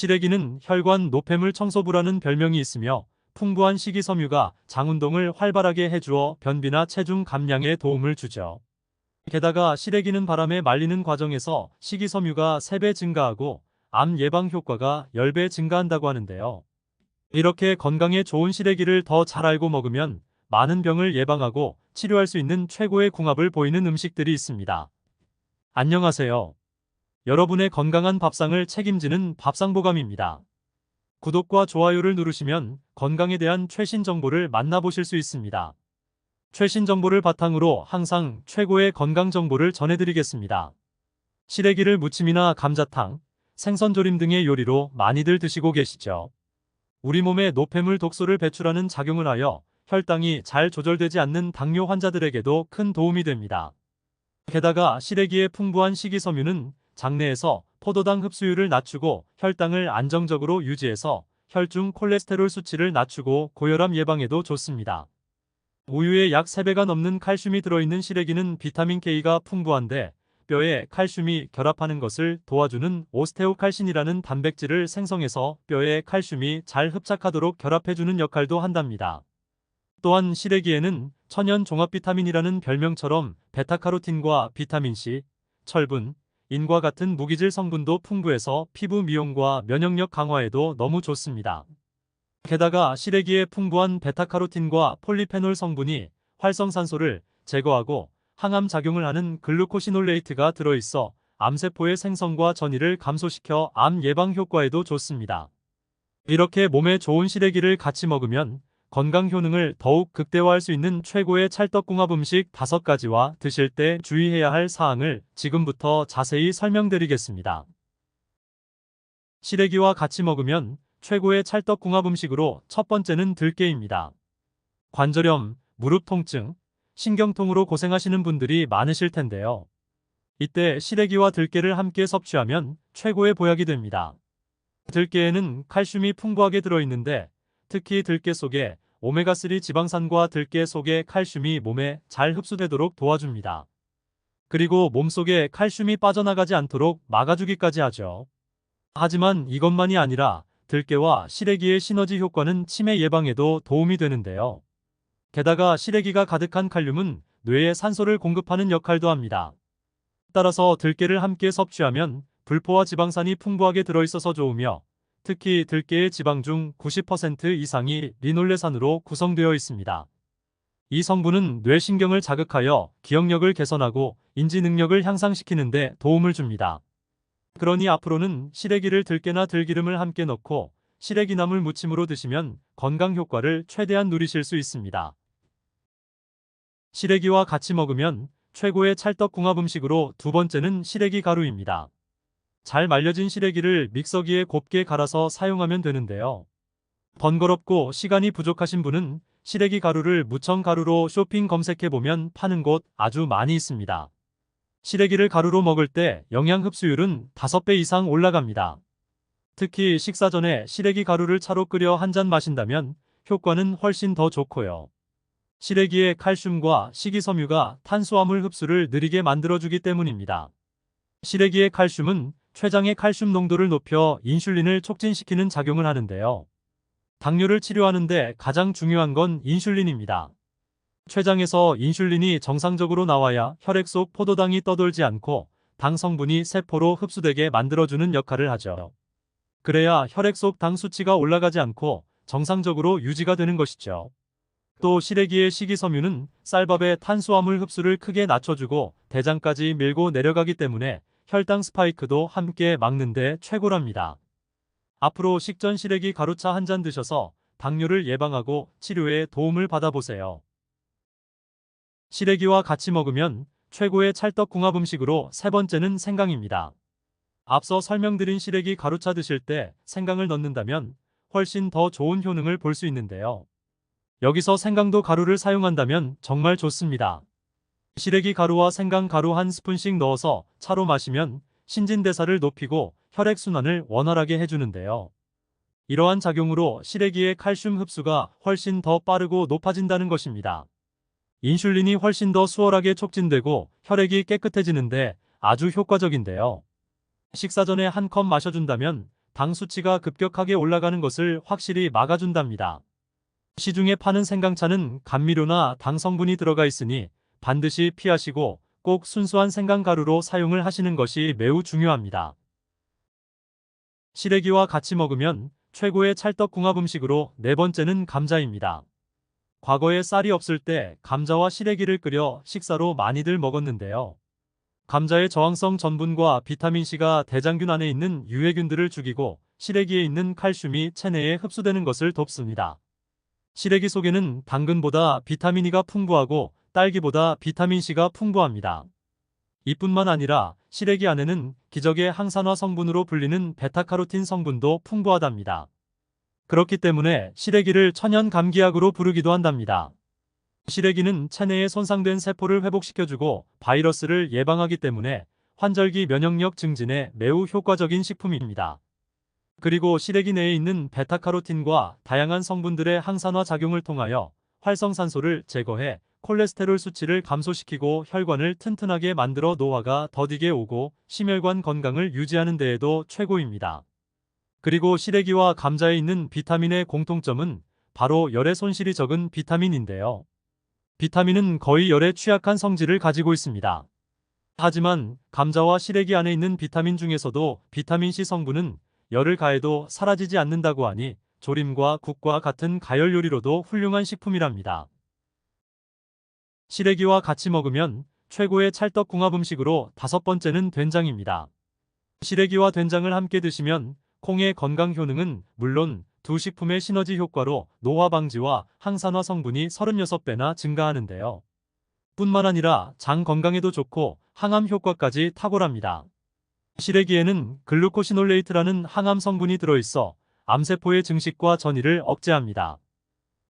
시래기는 혈관 노폐물 청소부라는 별명이 있으며 풍부한 식이섬유가 장운동을 활발하게 해주어 변비나 체중 감량에 도움을 주죠. 게다가 시래기는 바람에 말리는 과정에서 식이섬유가 3배 증가하고 암 예방 효과가 10배 증가한다고 하는데요. 이렇게 건강에 좋은 시래기를 더 잘 알고 먹으면 많은 병을 예방하고 치료할 수 있는 최고의 궁합을 보이는 음식들이 있습니다. 안녕하세요. 여러분의 건강한 밥상을 책임지는 밥상보감입니다. 구독과 좋아요를 누르시면 건강에 대한 최신 정보를 만나보실 수 있습니다. 최신 정보를 바탕으로 항상 최고의 건강 정보를 전해드리겠습니다. 시래기를 무침이나 감자탕, 생선조림 등의 요리로 많이들 드시고 계시죠. 우리 몸에 노폐물 독소를 배출하는 작용을 하여 혈당이 잘 조절되지 않는 당뇨 환자들에게도 큰 도움이 됩니다. 게다가 시래기의 풍부한 식이섬유는 장내에서 포도당 흡수율을 낮추고 혈당을 안정적으로 유지해서 혈중 콜레스테롤 수치를 낮추고 고혈압 예방에도 좋습니다. 우유에 약 3배가 넘는 칼슘이 들어있는 시래기는 비타민 K가 풍부한데 뼈에 칼슘이 결합하는 것을 도와주는 오스테오칼신이라는 단백질을 생성해서 뼈에 칼슘이 잘 흡착하도록 결합해주는 역할도 한답니다. 또한 시래기에는 천연 종합 비타민이라는 별명처럼 베타카로틴과 비타민C, 철분, 인과 같은 무기질 성분도 풍부해서 피부 미용과 면역력 강화에도 너무 좋습니다. 게다가 시래기의 풍부한 베타카로틴과 폴리페놀 성분이 활성산소를 제거하고 항암 작용을 하는 글루코시놀레이트가 들어있어 암세포의 생성과 전이를 감소시켜 암 예방 효과에도 좋습니다. 이렇게 몸에 좋은 시래기를 같이 먹으면 건강 효능을 더욱 극대화할 수 있는 최고의 찰떡궁합 음식 5가지와 드실 때 주의해야 할 사항을 지금부터 자세히 설명드리겠습니다. 시래기와 같이 먹으면 최고의 찰떡궁합 음식으로 첫 번째는 들깨입니다. 관절염, 무릎 통증, 신경통으로 고생하시는 분들이 많으실 텐데요. 이때 시래기와 들깨를 함께 섭취하면 최고의 보약이 됩니다. 들깨에는 칼슘이 풍부하게 들어있는데 특히 들깨 속에 오메가3 지방산과 들깨 속의 칼슘이 몸에 잘 흡수되도록 도와줍니다. 그리고 몸속에 칼슘이 빠져나가지 않도록 막아주기까지 하죠. 하지만 이것만이 아니라 들깨와 시래기의 시너지 효과는 치매 예방에도 도움이 되는데요. 게다가 시래기가 가득한 칼륨은 뇌에 산소를 공급하는 역할도 합니다. 따라서 들깨를 함께 섭취하면 불포화 지방산이 풍부하게 들어있어서 좋으며 특히 들깨의 지방 중 90% 이상이 리놀레산으로 구성되어 있습니다. 이 성분은 뇌신경을 자극하여 기억력을 개선하고 인지 능력을 향상시키는 데 도움을 줍니다. 그러니 앞으로는 시래기를 들깨나 들기름을 함께 넣고 시래기나물 무침으로 드시면 건강 효과를 최대한 누리실 수 있습니다. 시래기와 같이 먹으면 최고의 찰떡궁합 음식으로 두 번째는 시래기 가루입니다. 잘 말려진 시래기를 믹서기에 곱게 갈아서 사용하면 되는데요. 번거롭고 시간이 부족하신 분은 시래기 가루를 무청 가루로 쇼핑 검색해보면 파는 곳 아주 많이 있습니다. 시래기를 가루로 먹을 때 영양 흡수율은 5배 이상 올라갑니다. 특히 식사 전에 시래기 가루를 차로 끓여 한 잔 마신다면 효과는 훨씬 더 좋고요. 시래기의 칼슘과 식이섬유가 탄수화물 흡수를 느리게 만들어주기 때문입니다. 시래기의 칼슘은 췌장의 칼슘 농도를 높여 인슐린을 촉진시키는 작용을 하는데요. 당뇨를 치료하는데 가장 중요한 건 인슐린입니다. 췌장에서 인슐린이 정상적으로 나와야 혈액 속 포도당이 떠돌지 않고 당 성분이 세포로 흡수되게 만들어주는 역할을 하죠. 그래야 혈액 속 당 수치가 올라가지 않고 정상적으로 유지가 되는 것이죠. 또 시래기의 식이섬유는 쌀밥의 탄수화물 흡수를 크게 낮춰주고 대장까지 밀고 내려가기 때문에 혈당 스파이크도 함께 막는데 최고랍니다. 앞으로 식전 시래기 가루차 한 잔 드셔서 당뇨를 예방하고 치료에 도움을 받아보세요. 시래기와 같이 먹으면 최고의 찰떡궁합 음식으로 세 번째는 생강입니다. 앞서 설명드린 시래기 가루차 드실 때 생강을 넣는다면 훨씬 더 좋은 효능을 볼 수 있는데요. 여기서 생강도 가루를 사용한다면 정말 좋습니다. 시래기 가루와 생강 가루 한 스푼씩 넣어서 차로 마시면 신진대사를 높이고 혈액순환을 원활하게 해주는데요. 이러한 작용으로 시래기의 칼슘 흡수가 훨씬 더 빠르고 높아진다는 것입니다. 인슐린이 훨씬 더 수월하게 촉진되고 혈액이 깨끗해지는데 아주 효과적인데요. 식사 전에 한 컵 마셔준다면 당 수치가 급격하게 올라가는 것을 확실히 막아준답니다. 시중에 파는 생강차는 감미료나 당 성분이 들어가 있으니 반드시 피하시고 꼭 순수한 생강가루로 사용을 하시는 것이 매우 중요합니다. 시래기와 같이 먹으면 최고의 찰떡궁합 음식으로 네 번째는 감자입니다. 과거에 쌀이 없을 때 감자와 시래기를 끓여 식사로 많이들 먹었는데요. 감자의 저항성 전분과 비타민C가 대장균 안에 있는 유해균들을 죽이고 시래기에 있는 칼슘이 체내에 흡수되는 것을 돕습니다. 시래기 속에는 당근보다 비타민E가 풍부하고 딸기보다 비타민C가 풍부합니다. 이뿐만 아니라 시래기 안에는 기적의 항산화 성분으로 불리는 베타카로틴 성분도 풍부하답니다. 그렇기 때문에 시래기를 천연 감기약으로 부르기도 한답니다. 시래기는 체내에 손상된 세포를 회복시켜주고 바이러스를 예방하기 때문에 환절기 면역력 증진에 매우 효과적인 식품입니다. 그리고 시래기 내에 있는 베타카로틴과 다양한 성분들의 항산화 작용을 통하여 활성산소를 제거해 콜레스테롤 수치를 감소시키고 혈관을 튼튼하게 만들어 노화가 더디게 오고 심혈관 건강을 유지하는 데에도 최고입니다. 그리고 시래기와 감자에 있는 비타민의 공통점은 바로 열의 손실이 적은 비타민인데요. 비타민은 거의 열에 취약한 성질을 가지고 있습니다. 하지만 감자와 시래기 안에 있는 비타민 중에서도 비타민C 성분은 열을 가해도 사라지지 않는다고 하니 조림과 국과 같은 가열 요리로도 훌륭한 식품이랍니다. 시래기와 같이 먹으면 최고의 찰떡궁합 음식으로 다섯 번째는 된장입니다. 시래기와 된장을 함께 드시면 콩의 건강 효능은 물론 두 식품의 시너지 효과로 노화 방지와 항산화 성분이 36배나 증가하는데요. 뿐만 아니라 장 건강에도 좋고 항암 효과까지 탁월합니다. 시래기에는 글루코시놀레이트라는 항암 성분이 들어있어 암세포의 증식과 전이를 억제합니다.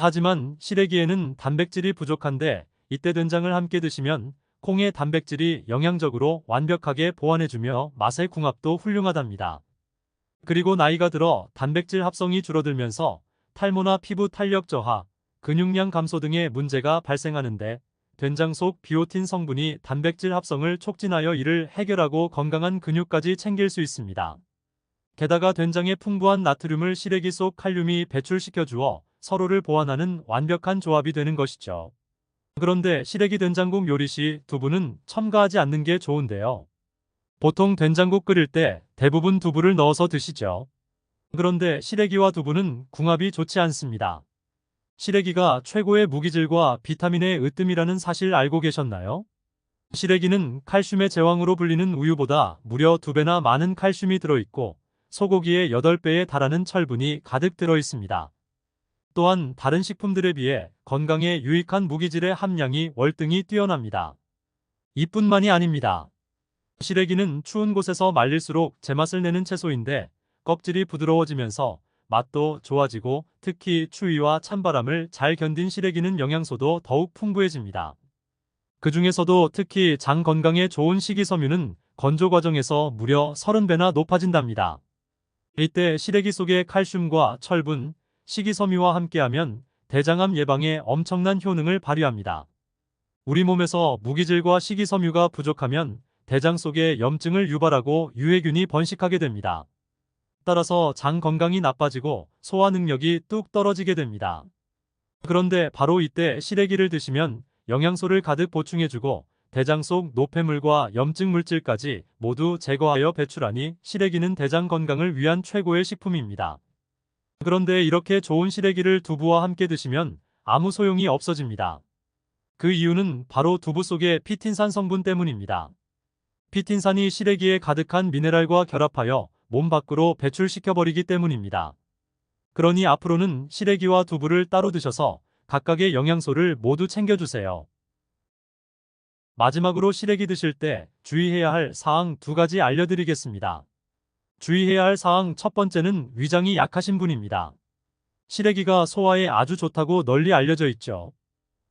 하지만 시래기에는 단백질이 부족한데 이때 된장을 함께 드시면 콩의 단백질이 영양적으로 완벽하게 보완해주며 맛의 궁합도 훌륭하답니다. 그리고 나이가 들어 단백질 합성이 줄어들면서 탈모나 피부 탄력 저하, 근육량 감소 등의 문제가 발생하는데 된장 속 비오틴 성분이 단백질 합성을 촉진하여 이를 해결하고 건강한 근육까지 챙길 수 있습니다. 게다가 된장의 풍부한 나트륨을 시래기 속 칼륨이 배출시켜 주어 서로를 보완하는 완벽한 조합이 되는 것이죠. 그런데 시래기 된장국 요리 시 두부는 첨가하지 않는 게 좋은데요. 보통 된장국 끓일 때 대부분 두부를 넣어서 드시죠. 그런데 시래기와 두부는 궁합이 좋지 않습니다. 시래기가 최고의 무기질과 비타민의 으뜸이라는 사실 알고 계셨나요? 시래기는 칼슘의 제왕으로 불리는 우유보다 무려 2배나 많은 칼슘이 들어있고 소고기의 8배에 달하는 철분이 가득 들어있습니다. 또한 다른 식품들에 비해 건강에 유익한 무기질의 함량이 월등히 뛰어납니다. 이뿐만이 아닙니다. 시래기는 추운 곳에서 말릴수록 제맛을 내는 채소인데 껍질이 부드러워지면서 맛도 좋아지고 특히 추위와 찬바람을 잘 견딘 시래기는 영양소도 더욱 풍부해집니다. 그 중에서도 특히 장 건강에 좋은 식이섬유는 건조 과정에서 무려 30배나 높아진답니다. 이때 시래기 속의 칼슘과 철분, 식이섬유와 함께하면 대장암 예방에 엄청난 효능을 발휘합니다. 우리 몸에서 무기질과 식이섬유가 부족하면 대장 속에 염증을 유발하고 유해균이 번식하게 됩니다. 따라서 장 건강이 나빠지고 소화 능력이 뚝 떨어지게 됩니다. 그런데 바로 이때 시래기를 드시면 영양소를 가득 보충해주고 대장 속 노폐물과 염증 물질까지 모두 제거하여 배출하니 시래기는 대장 건강을 위한 최고의 식품입니다. 그런데 이렇게 좋은 시래기를 두부와 함께 드시면 아무 소용이 없어집니다. 그 이유는 바로 두부 속의 피틴산 성분 때문입니다. 피틴산이 시래기에 가득한 미네랄과 결합하여 몸 밖으로 배출시켜버리기 때문입니다. 그러니 앞으로는 시래기와 두부를 따로 드셔서 각각의 영양소를 모두 챙겨주세요. 마지막으로 시래기 드실 때 주의해야 할 사항 두 가지 알려드리겠습니다. 주의해야 할 사항 첫 번째는 위장이 약하신 분입니다. 시래기가 소화에 아주 좋다고 널리 알려져 있죠.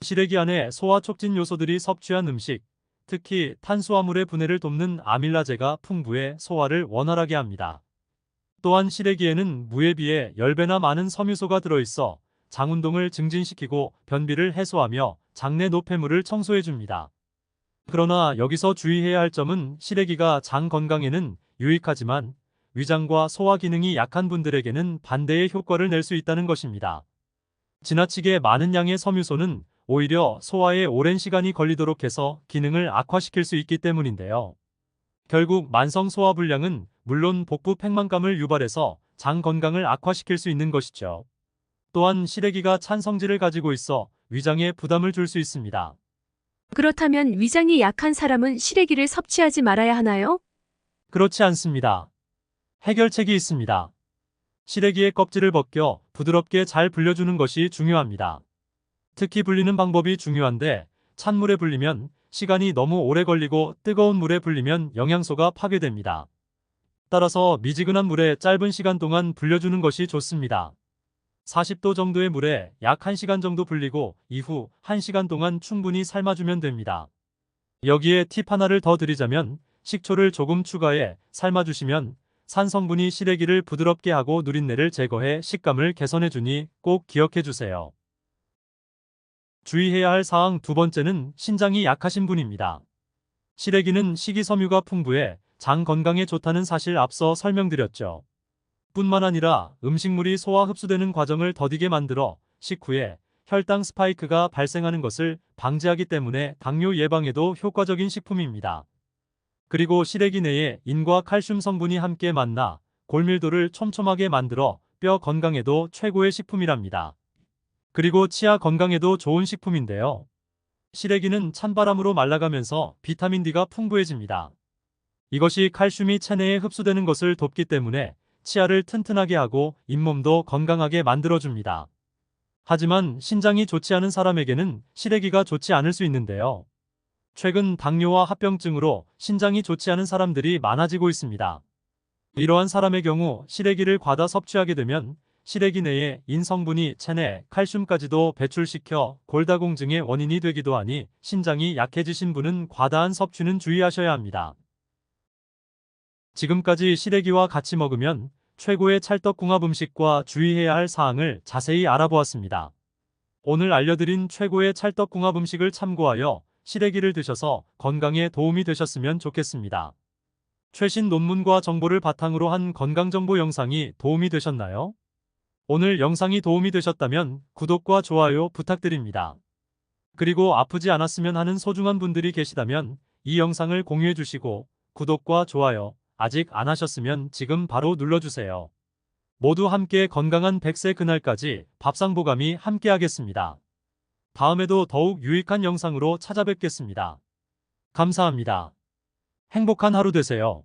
시래기 안에 소화 촉진 요소들이 섭취한 음식, 특히 탄수화물의 분해를 돕는 아밀라제가 풍부해 소화를 원활하게 합니다. 또한 시래기에는 무에 비해 10배나 많은 섬유소가 들어있어 장 운동을 증진시키고 변비를 해소하며 장내 노폐물을 청소해줍니다. 그러나 여기서 주의해야 할 점은 시래기가 장 건강에는 유익하지만 위장과 소화 기능이 약한 분들에게는 반대의 효과를 낼 수 있다는 것입니다. 지나치게 많은 양의 섬유소는 오히려 소화에 오랜 시간이 걸리도록 해서 기능을 악화시킬 수 있기 때문인데요. 결국 만성 소화 불량은 물론 복부 팽만감을 유발해서 장 건강을 악화시킬 수 있는 것이죠. 또한 시래기가 찬 성질을 가지고 있어 위장에 부담을 줄 수 있습니다. 그렇다면 위장이 약한 사람은 시래기를 섭취하지 말아야 하나요? 그렇지 않습니다. 해결책이 있습니다. 시래기의 껍질을 벗겨 부드럽게 잘 불려주는 것이 중요합니다. 특히 불리는 방법이 중요한데 찬물에 불리면 시간이 너무 오래 걸리고 뜨거운 물에 불리면 영양소가 파괴됩니다. 따라서 미지근한 물에 짧은 시간 동안 불려주는 것이 좋습니다. 40도 정도의 물에 약 1시간 정도 불리고 이후 1시간 동안 충분히 삶아주면 됩니다. 여기에 팁 하나를 더 드리자면 식초를 조금 추가해 삶아주시면 산 성분이 시래기를 부드럽게 하고 누린내를 제거해 식감을 개선해주니 꼭 기억해주세요. 주의해야 할 사항 두 번째는 신장이 약하신 분입니다. 시래기는 식이섬유가 풍부해 장 건강에 좋다는 사실 앞서 설명드렸죠. 뿐만 아니라 음식물이 소화 흡수되는 과정을 더디게 만들어 식후에 혈당 스파이크가 발생하는 것을 방지하기 때문에 당뇨 예방에도 효과적인 식품입니다. 그리고 시래기 내에 인과 칼슘 성분이 함께 만나 골밀도를 촘촘하게 만들어 뼈 건강에도 최고의 식품이랍니다. 그리고 치아 건강에도 좋은 식품인데요. 시래기는 찬바람으로 말라가면서 비타민 D가 풍부해집니다. 이것이 칼슘이 체내에 흡수되는 것을 돕기 때문에 치아를 튼튼하게 하고 잇몸도 건강하게 만들어줍니다. 하지만 신장이 좋지 않은 사람에게는 시래기가 좋지 않을 수 있는데요. 최근 당뇨와 합병증으로 신장이 좋지 않은 사람들이 많아지고 있습니다. 이러한 사람의 경우 시래기를 과다 섭취하게 되면 시래기 내에 인성분이 체내 칼슘까지도 배출시켜 골다공증의 원인이 되기도 하니 신장이 약해지신 분은 과다한 섭취는 주의하셔야 합니다. 지금까지 시래기와 같이 먹으면 최고의 찰떡궁합 음식과 주의해야 할 사항을 자세히 알아보았습니다. 오늘 알려드린 최고의 찰떡궁합 음식을 참고하여 시래기를 드셔서 건강에 도움이 되셨으면 좋겠습니다. 최신 논문과 정보를 바탕으로 한 건강정보 영상이 도움이 되셨나요? 오늘 영상이 도움이 되셨다면 구독과 좋아요 부탁드립니다. 그리고 아프지 않았으면 하는 소중한 분들이 계시다면 이 영상을 공유해 주시고 구독과 좋아요 아직 안 하셨으면 지금 바로 눌러주세요. 모두 함께 건강한 100세 그날까지 밥상보감이 함께 하겠습니다. 다음에도 더욱 유익한 영상으로 찾아뵙겠습니다. 감사합니다. 행복한 하루 되세요.